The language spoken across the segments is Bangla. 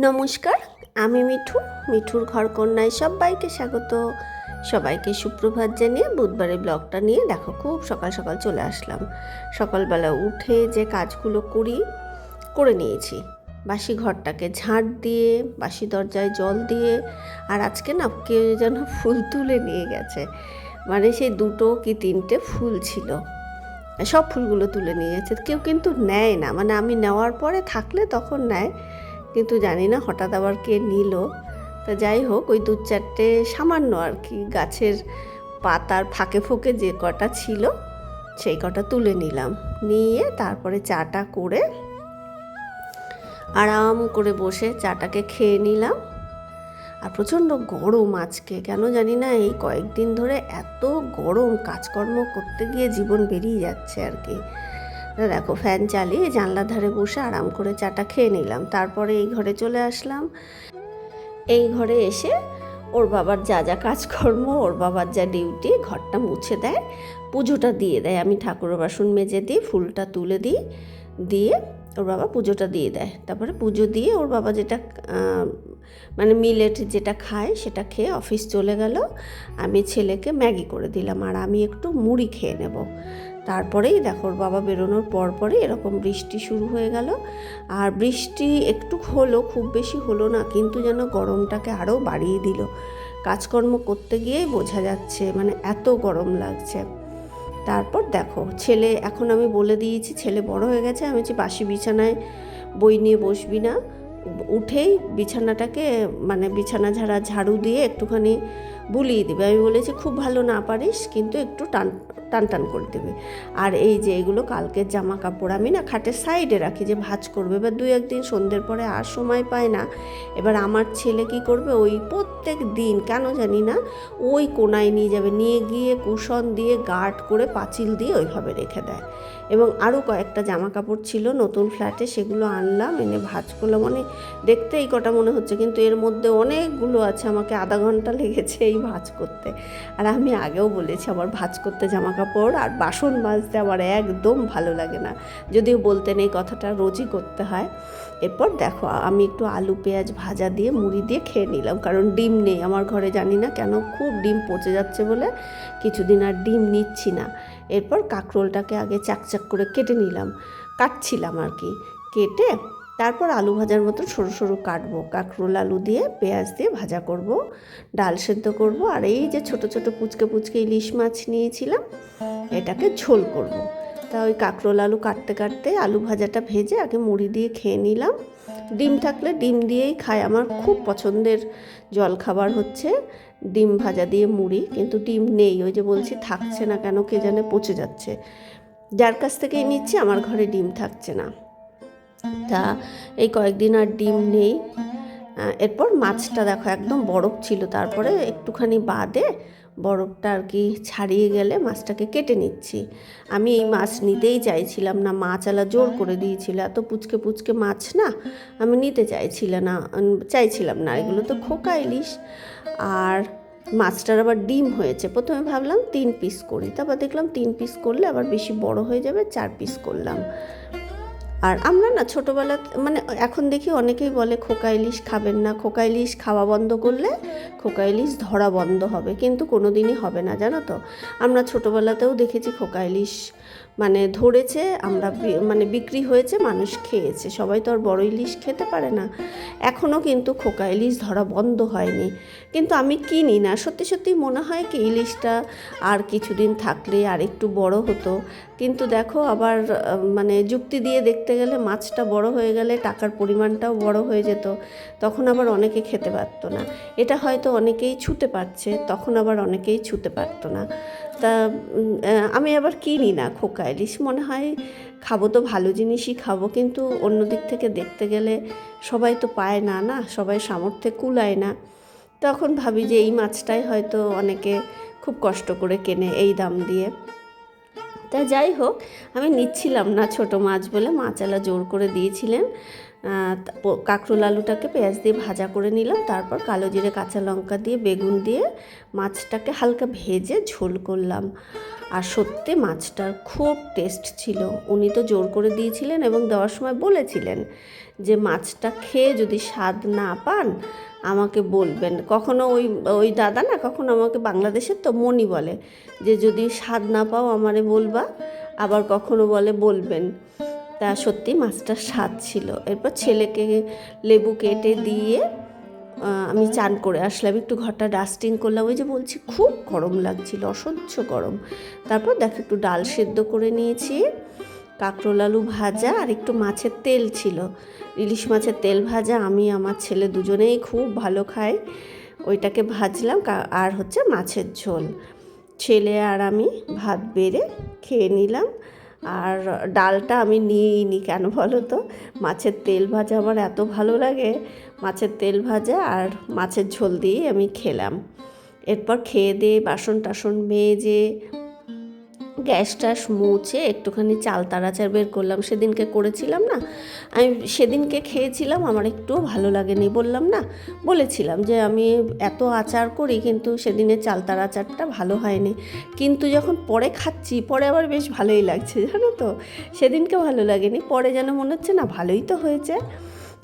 নমস্কার, আমি মিঠু, মিঠুর ঘর কন্যায় সবাইকে স্বাগত। সবাইকে সুপ্রভাত জানিয়ে বুধবারে ব্লগটা নিয়ে দেখো, খুব সকাল সকাল চলে আসলাম। সকালবেলা উঠে যে কাজগুলো করি, করে নিয়েছি। বাসি ঘরটাকে ঝাঁট দিয়ে, বাসি দরজায় জল দিয়ে, আর আজকে না কেউ যেন ফুল তুলে নিয়ে গেছে। মানে সেই দুটো কি তিনটে ফুল ছিল। সব ফুলগুলো তুলে নিয়ে গেছে। কেউ কিন্তু নেয় না। মানে আমি নেওয়ার পরে থাকলে তখন নেয়। কিন্তু জানি না, হঠাৎ আবার কে নিল। তা যাই হোক, ওই দু চারটে সামান্য আর কি গাছের পাতার ফাঁকে ফোঁকে যে কটা ছিল, সেই কটা তুলে নিলাম। নিয়ে তারপরে চাটা করে আরাম করে বসে চাটাকে খেয়ে নিলাম। আর প্রচণ্ড গরম আজকে, কেন জানি না, এই কয়েকদিন ধরে এত গরম, কাজকর্ম করতে গিয়ে জীবন বেরিয়ে যাচ্ছে আর কি। দেখো ফ্যান চালিয়ে জানলার ধারে বসে আরাম করে চাটা খেয়ে নিলাম। তারপরে এই ঘরে চলে আসলাম। এই ঘরে এসে ওর বাবার যা যা কাজকর্ম, ওর বাবার যা ডিউটি, ঘরটা মুছে দেয়, পুজোটা দিয়ে দেয়। আমি ঠাকুরের বাসন মেজে দিই, ফুলটা তুলে দিই, দিয়ে ওর বাবা পুজোটা দিয়ে দেয়। তারপরে পুজো দিয়ে ওর বাবা যেটা মানে মিলেট যেটা খায় সেটা খেয়ে অফিস চলে গেল। আমি ছেলেকে ম্যাগি করে দিলাম। আর আমি একটু মুড়ি খেয়ে নেব। তারপরেই দেখো বাবা বেরোনোর পর পরে এরকম বৃষ্টি শুরু হয়ে গেল। আর বৃষ্টি একটু হলো, খুব বেশি হলো না, কিন্তু যেন গরমটাকে আরও বাড়িয়ে দিল। কাজকর্ম করতে গিয়েই বোঝা যাচ্ছে মানে এত গরম লাগছে। তারপর দেখো, ছেলে, এখন আমি বলে দিয়েছি, ছেলে বড় হয়ে গেছে, আমি বলছি, বাসি বিছানায় বই নিয়ে বসবি না। উঠেই বিছানাটাকে মানে বিছানা ঝাড়া ঝাড়ু দিয়ে একটুখানি বুলিয়ে দিবে। আমি বলেছি, খুব ভালো না পারিস, কিন্তু একটু টান টান টান করে দেবে। আর এই যে এগুলো কালকের জামা কাপড় আমি না খাটের সাইডে রাখি যে ভাজ করবে। এবার দুই একদিন সন্ধ্যের পরে আর সময় পায় না। এবার আমার ছেলে কি করবে? ওই প্রত্যেক দিন, কেন জানি না, ওই কোনায় নিয়ে যাবে। নিয়ে গিয়ে কুশন দিয়ে গার্ড করে পাঁচিল দিয়ে ওইভাবে রেখে দেয়। এবং আরও কয়েকটা জামা কাপড় ছিল নতুন ফ্ল্যাটে, সেগুলো আনলাম, এনে ভাজ করলাম। মানে দেখতে এই কটা মনে হচ্ছে, কিন্তু এর মধ্যে অনেকগুলো আছে। আমাকে আধা ঘণ্টা লেগেছে এই ভাজ করতে। আর আমি আগেও বলেছি আমার ভাজ করতে জামা কাপড় আর বাসন মাজতে আমার একদম ভালো লাগে না। যদিও বলতেন এই কথাটা রোজই করতে হয়। এরপর দেখো, আমি একটু আলু, পেঁয়াজ ভাজা দিয়ে, মুড়ি দিয়ে খেয়ে নিলাম। কারণ ডিম নেই আমার ঘরে, জানি না কেন, খুব ডিম পচে যাচ্ছে বলে কিছুদিন আর ডিম নিচ্ছি না। এরপর কাঁকরোলটাকে আগে চাকচাক করে কেটে নিলাম। কাটছিলাম আর কি। কেটে তারপর আলু ভাজার মতো সরু সরু কাটবো। কাঁকরোল, আলু দিয়ে পেঁয়াজ দিয়ে ভাজা করব। ডাল সেদ্ধ করব। আর এই যে ছোট ছোট পুচকে পুচকে ইলিশ মাছ নিয়েছিলাম, এটাকে ঝোল করব। তা ওই কাঁকরোল, আলু কাটতে কাটতে আলু ভাজাটা ভেজে আগে মুড়ি দিয়ে খেয়ে নিলাম। ডিম থাকলে ডিম দিয়েই খাই। আমার খুব পছন্দের জল খাবার হচ্ছে ডিম ভাজা দিয়ে মুড়ি। কিন্তু ডিম নেই। ওই যে বলছি, থাকছে না কেন কে জানে পচে যাচ্ছে। যার কাছ থেকেই নিচ্ছি, আমার ঘরে ডিম থাকছে না। তা এই কয়েকদিন আর ডিম নেই। এরপর মাছটা দেখো একদম বরফ ছিল, তারপরে একটুখানি বাদে বরফটা আর কি ছাড়িয়ে গেলে মাছটাকে কেটে নিচ্ছি। আমি এই মাছ নিতেই চাইছিলাম না মাছালা জোর করে দিয়েছিল, এত পুচকে পুচকে মাছ না আমি নিতে চাইছিলাম না চাইছিলাম না, এগুলো তো খোকা ইলিশ। আর মাছটার আবার ডিম হয়েছে, প্রথমে ভাবলাম তিন পিস করি, তারপর দেখলাম তিন পিস করলে আবার বেশি বড় হয়ে যাবে, চার পিস করলাম। আর আমরা না ছোটোবেলা মানে এখন দেখি অনেকেই বলে খোকা ইলিশ খাবেন না। খোকা ইলিশ খাওয়া বন্ধ করলে খোকা ইলিশ ধরা বন্ধ হবে, কিন্তু কোনো দিনই হবে না, জানো তো? আমরা ছোটোবেলাতেও দেখেছি খোকা ইলিশ মানে ধরেছে, আমরা মানে বিক্রি হয়েছে, মানুষ খেয়েছে। সবাই তো আর বড় ইলিশ খেতে পারে না। এখনও কিন্তু খোকা ইলিশ ধরা বন্ধ হয়নি। কিন্তু আমি কিনি না। সত্যি সত্যি মনে হয় কি, ইলিশটা আর কিছুদিন থাকলে আর একটু বড় হতো। কিন্তু দেখো, আবার মানে যুক্তি দিয়ে দেখতে গেলে মাছটা বড় হয়ে গেলে টাকার পরিমাণটাও বড় হয়ে যেত। তখন আবার অনেকে খেতে পারতো না। এটা হয়তো অনেকেই ছুতে পারছে, তখন আবার অনেকেই ছুতে পারতো না। তা আমি আবার কিনি না খোকা। ইলিশ মনে হয় খাব তো ভালো জিনিসই খাব, কিন্তু অন্য দিক থেকে দেখতে গেলে সবাই তো পায় না না? সবাই সামর্থ্যে কুলায় না। তখন ভাবি যে এই মাছটাই হয়তো অনেকে খুব কষ্ট করে কেনে এই দাম দিয়ে। তা যাই হোক, আমি নিচ্ছিলাম না ছোট মাছ বলে। মাছালা জোর করে দিয়েছিলেন। কাঁকরোল আলুটাকে পেঁয়াজ দিয়ে ভাজা করে নিলাম। তারপর কালো জিরে কাঁচা লঙ্কা দিয়ে, বেগুন দিয়ে মাছটাকে হালকা ভেজে ঝোল করলাম। আর সত্যি মাছটার খুব টেস্ট ছিল। উনি তো জোর করে দিয়েছিলেন এবং দেওয়ার সময় বলেছিলেন যে, মাছটা খেয়ে যদি স্বাদ না পান, আমাকে বলবেন। কখনো ওই ওই দাদা না, কখনো আমাকে বাংলাদেশের তো মনি বলে যে, যদি স্বাদ না পাও আমারে বলবা। আবার কখনো বলে, বলবেন। তা সত্যি মাছটার স্বাদ ছিল। এরপর ছেলেকে লেবু কেটে দিয়ে আমি চান করে আসলাম। একটু ঘরটা ডাস্টিং করলাম। ওই যে বলছি, খুব গরম লাগছিল, অসহ্য গরম। তারপর দেখো একটু ডাল সেদ্ধ করে নিয়েছি, কাঁকরোল আলু ভাজা আর একটু মাছের তেল ছিল। ইলিশ মাছের তেল ভাজা আমি, আমার ছেলে দুজনেই খুব ভালো খাই ওইটাকে ভাজলাম আর হচ্ছে মাছের ঝোল। ছেলে আর আমি ভাত বেড়ে খেয়ে নিলাম। আর ডালটা আমি নিয়েই নিই কেন বলো তো মাছের তেল ভাজা আমার এত ভালো লাগে, মাছের তেল ভাজা আর মাছের ঝোল দিয়েই আমি খেলাম। এরপর খেয়ে দিয়ে বাসন টাসন মেজে গ্যাস ট্যাস মুছে একটুখানি চাল তাড়াচার বের করলাম। সেদিনকে করেছিলাম না? আমি সেদিনকে খেয়েছিলাম, আমার একটুও ভালো লাগেনি, বললাম না? বলেছিলাম যে আমি এত আচার করি কিন্তু সেদিনের চালতার আচারটা ভালো হয়নি। কিন্তু যখন পরে খাচ্ছি, পরে আবার বেশ ভালোই লাগছে, জানো তো? সেদিনকে ভালো লাগেনি, পরে যেন মনে হচ্ছে না ভালোই তো হয়েছে।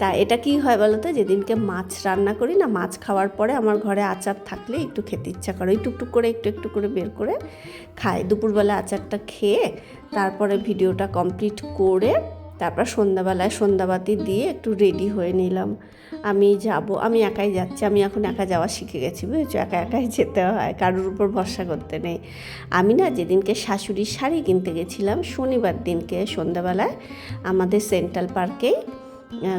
তা এটা কি হয় বলো তো যেদিনকে মাছ রান্না করি না, মাছ খাওয়ার পরে আমার ঘরে আচার থাকলে একটু খেতে ইচ্ছা করে। ওই টুকটুক করে, একটু একটু করে বের করে খাই। দুপুরবেলা আচারটা খেয়ে তারপরে ভিডিওটা কমপ্লিট করে তারপর সন্ধ্যাবেলায় সন্ধ্যাবাতি দিয়ে একটু রেডি হয়ে নিলাম। আমি যাব, আমি একাই যাচ্ছি, আমি এখন একা যাওয়া শিখে গেছি, বুঝেছ? একা একাই যেতে হয়, কারোর উপর ভরসা করতে নেই। আমি না যেদিনকে শাশুড়ির শাড়ি কিনতে গেছিলাম, শনিবার দিনকে সন্ধ্যাবেলায় আমাদের সেন্ট্রাল পার্কেই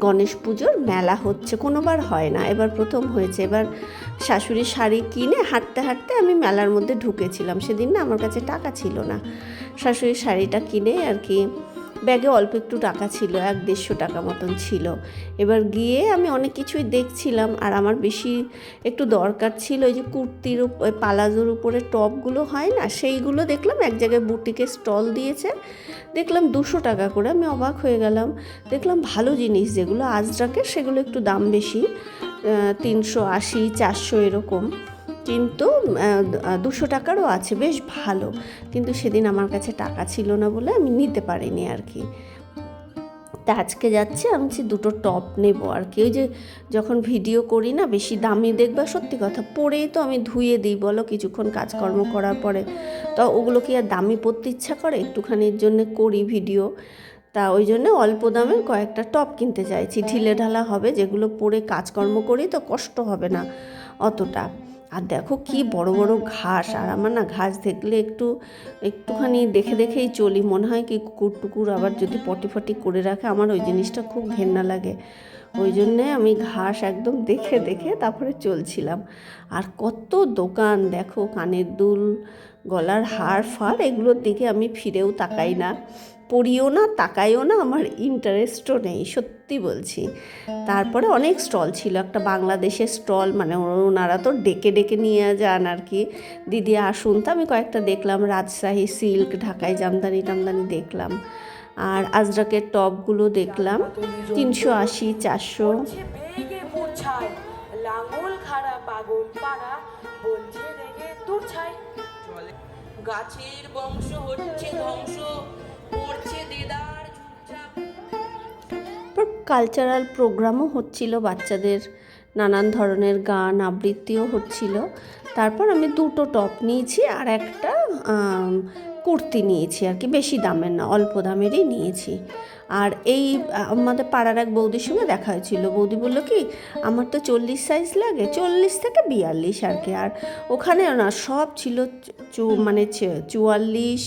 গণেশ পুজোর মেলা হচ্ছে, কোনোবার হয় না। এবার প্রথম হয়েছে, এবার শাশুড়ি শাড়ি কিনে হাঁটতে হাঁটতে আমি মেলার মধ্যে ঢুকেছিলাম। সেদিন না আমার কাছে টাকা ছিল না। শাশুড়ির শাড়িটা কিনে আর কি ব্যাগে অল্প একটু টাকা ছিল, এক দেড়শো টাকা মতন ছিল। এবার গিয়ে আমি অনেক কিছুই দেখছিলাম আর আমার বেশি একটু দরকার ছিল ওই যে কুর্তির ওই পালাজোর উপরে টপগুলো হয় না, সেইগুলো দেখলাম, এক জায়গায় বুটিকে স্টল দিয়েছে। দেখলাম দুশো টাকা করে, আমি অবাক হয়ে গেলাম। দেখলাম ভালো জিনিস যেগুলো আজরাকের, সেগুলো একটু দাম বেশি তিনশো আশি, চারশো এরকম। কিন্তু দুশো টাকারও আছে, বেশ ভালো। কিন্তু সেদিন আমার কাছে টাকা ছিল না বলে আমি নিতে পারিনি আর কি। তা আজকে যাচ্ছে, আমি বলছি দুটো টপ নেব আর কি। ওই যে যখন ভিডিও করি না, বেশি দামি দেখবা, সত্যি কথা, পরেই তো আমি ধুয়ে দিই, বলো, কিছুক্ষণ কাজকর্ম করার পরে। তো ওগুলো কি আর দামি পরতে ইচ্ছা করে? একটুখানির জন্য করি ভিডিও। তা ওই জন্য অল্প দামের কয়েকটা টপ কিনতে চাইছি। ঢিলে ঢালা হবে, যেগুলো পরে কাজকর্ম করি তো কষ্ট হবে না অতটা। আর দেখো কি বড় বড় ঘাস, আর আমার না ঘাস দেখলে একটু, একটুখানি দেখে দেখেই চলি। মনে হয় কি কুকুর টুকুর আবার যদি পটি ফটি করে রাখে, আমার ওই জিনিসটা খুব ঘেন্না লাগে। ওই জন্যে আমি ঘাস একদম দেখে দেখে তারপরে চলছিলাম। আর কত দোকান, দেখো কানের দুল গলার হার ফার এগুলোর দিকে আমি ফিরেও তাকাই না। পড়িও না তাকাইও না, আমার ইন্টারেস্টও নেই, সত্যি বলছি। তারপরে অনেক স্টল ছিল, একটা বাংলাদেশের স্টল মানে ওনারা তো ডেকে ডেকে নিয়ে যান আর কি। দিদি আসুন তো, আমি কয়েকটা দেখলাম, রাজশাহী সিল্ক, ঢাকায় জামদানি টামদানি দেখলাম। আর আজরাকের টপগুলো দেখলাম, তিনশো আশি, চারশো। লাঙ্গল পাগল পাড়া, বলছে, রেগে তোর গাছের বংশ হচ্ছে ধ্বংস, পড়ছে দেদার কালচারাল প্রোগ্রামও হচ্ছিল বাচ্চাদের, নানান ধরনের গান আবৃত্তিও হচ্ছিল। তারপর আমি দুটো টপ নিয়েছি আর একটা কুর্তি নিয়েছি আর কি, বেশি দামের না, অল্প দামেরই নিয়েছি। আর এই, আমাদের পাড়ার এক বৌদির সঙ্গে দেখা হয়েছিল। বৌদি বলল কি, আমার তো চল্লিশ সাইজ লাগে। চল্লিশ থেকে বিয়াল্লিশ আর কি। আর ওখানে না সব ছিল মানে চুয়াল্লিশ,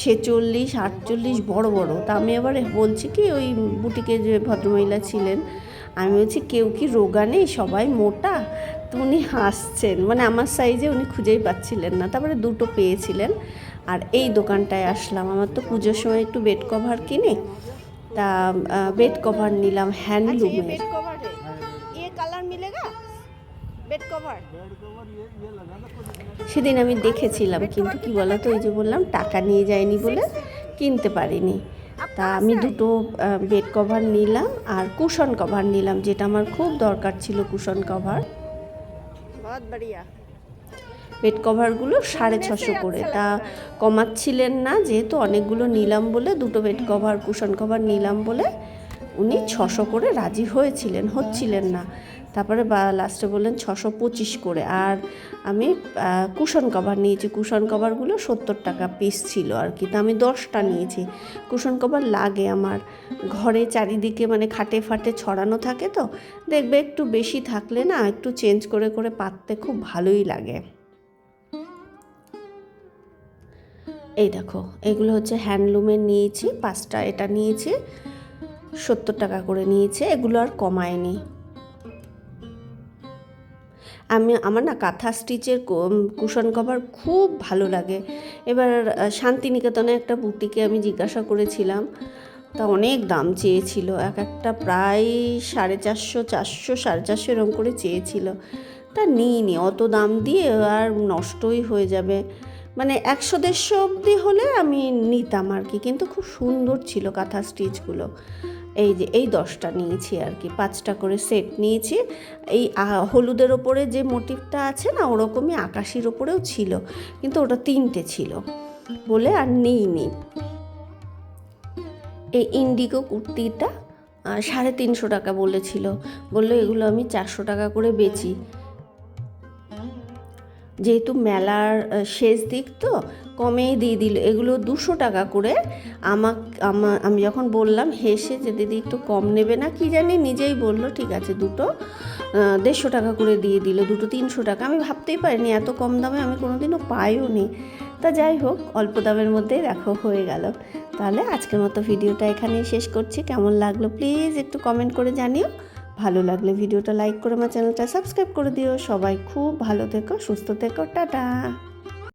ছেচল্লিশ, আটচল্লিশ বড় বড়। তা আমি এবার বলছি কি, ওই বুটিকে যে ভদ্রমহিলা ছিলেন, আমি বলছি, কেউ কি রোগা নেই? সবাই মোটা? তো উনি হাসছেন। মানে আমার সাইজে উনি খুঁজেই পাচ্ছিলেন না। তারপরে দুটো পেয়েছিলেন। আর এই দোকানটায় আসলাম আমার তো পুজোর সময় একটু বেড কভার কিনে তা বেড কভার নিলাম হ্যান্ডলুমের ये कलर मिलेगा बेड कवर সেদিন আমি দেখেছিলাম কিন্তু কি বলতো ওই যে বললাম টাকা নিয়ে যায়নি বলে কিনতে পারিনি তা আমি দুটো বেড কভার নিলাম আর কুশন কভার নিলাম যেটা আমার খুব দরকার ছিল কুশন কভার बहुत बढ़िया বেড কভারগুলো সাড়ে ছশো করে। তা কমাচ্ছিলেন না যেহেতু অনেকগুলো নিলাম বলে দুটো বেড কভার কুশন কভার নিলাম বলে উনি ছশো করে রাজি হয়েছিলেন হচ্ছিলেন না। তারপরে বা লাস্টে বললেন ছশো পঁচিশ করে। আর আমি কুশন কভার নিয়েছি। কুশন কভারগুলো সত্তর টাকা পিস ছিল আর কি। তা আমি দশটা নিয়েছি। কুশন কভার লাগে আমার। ঘরে চারিদিকে মানে খাটে ফাটে ছড়ানো থাকে তো দেখবে একটু বেশি থাকলে না একটু চেঞ্জ করে করে পাততে খুব ভালোই লাগে। এই দেখো, এগুলো হচ্ছে হ্যান্ডলুমের নিয়েছি, পাঁচটা এটা নিয়েছি, সত্তর টাকা করে নিয়েছে, এগুলো আর কমায়নি। আমি, আমার না কাঁথা স্টিচের কুশন কভার খুব ভালো লাগে। এবার শান্তিনিকেতনে একটা বুটিকে আমি জিজ্ঞাসা করেছিলাম, তা অনেক দাম চেয়েছিল, এক একটা প্রায় সাড়ে চারশো চারশো, সাড়ে চারশো এরকম করে চেয়েছিল। তা নিইনি, অত দাম দিয়ে আর নষ্টই হয়ে যাবে। মানে একশো দেড়শো অবধি হলে আমি নিতাম আর কি। কিন্তু খুব সুন্দর ছিল কাঁথা স্টিচগুলো। এই যে, এই দশটা নিয়েছি আর কি, পাঁচটা করে সেট নিয়েছি। এই হলুদের ওপরে যে মোটিভটা আছে না, ওরকমই আকাশির ওপরেও ছিল, কিন্তু ওটা তিনটে ছিল বলে আর নিইনি এই ইন্ডিগো কুর্তিটা সাড়ে তিনশো টাকা বলেছিল। বলল এগুলো আমি চারশো টাকা করে বেচি। যেহেতু মেলার শেষ দিক তো, কমেই দিয়ে দিল। এগুলো দুশো টাকা করে। আমাক, আমা- যখন বললাম, হেসে যে, দিদি, একটু কম নেবে না? কি জানি নিজেই বলল, ঠিক আছে, দুটো দেড়শো টাকা করে দিয়ে দিল, দুটো তিনশো টাকা। আমি ভাবতেই পারিনি, এত কম দামে আমি কোনোদিনও পাইও নি। তা যাই হোক, অল্প দামের মধ্যেই দেখো, হয়ে গেল। তাহলে আজকের মতো ভিডিওটা এখানেই শেষ করছি। কেমন লাগল প্লিজ একটু কমেন্ট করে জানিও। ভালো লাগলে ভিডিওটা লাইক করে আমার চ্যানেলটা সাবস্ক্রাইব করে দিও। সবাই খুব ভালো থেকো, সুস্থ থেকো, টাটা।